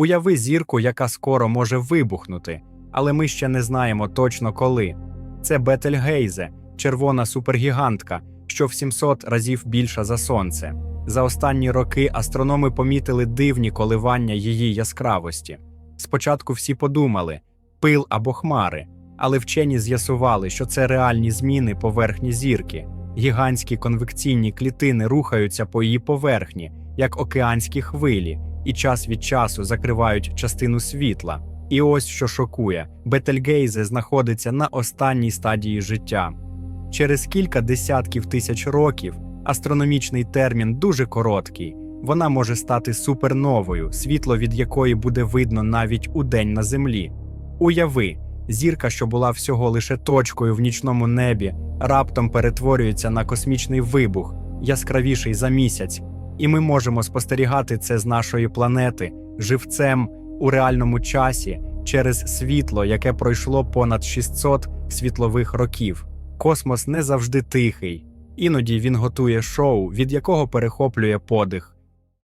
Уяви зірку, яка скоро може вибухнути, але ми ще не знаємо точно коли. Це Бетельгейзе, червона супергігантка, що в 700 разів більша за сонце. За останні роки астрономи помітили дивні коливання її яскравості. Спочатку всі подумали пил або хмари, але вчені з'ясували, що це реальні зміни поверхні зірки. Гігантські конвекційні клітини рухаються по її поверхні, як океанські хвилі, і час від часу закривають частину світла. І ось що шокує: Бетельгейзе знаходиться на останній стадії життя. Через кілька десятків тисяч років астрономічний термін дуже короткий. Вона може стати суперновою, світло від якої буде видно навіть у день на землі. Уяви, зірка, що була всього лише точкою в нічному небі, раптом перетворюється на космічний вибух, яскравіший за місяць, і ми можемо спостерігати це з нашої планети живцем у реальному часі через світло, яке пройшло понад 600 світлових років. Космос не завжди тихий. Іноді він готує шоу, від якого перехоплює подих.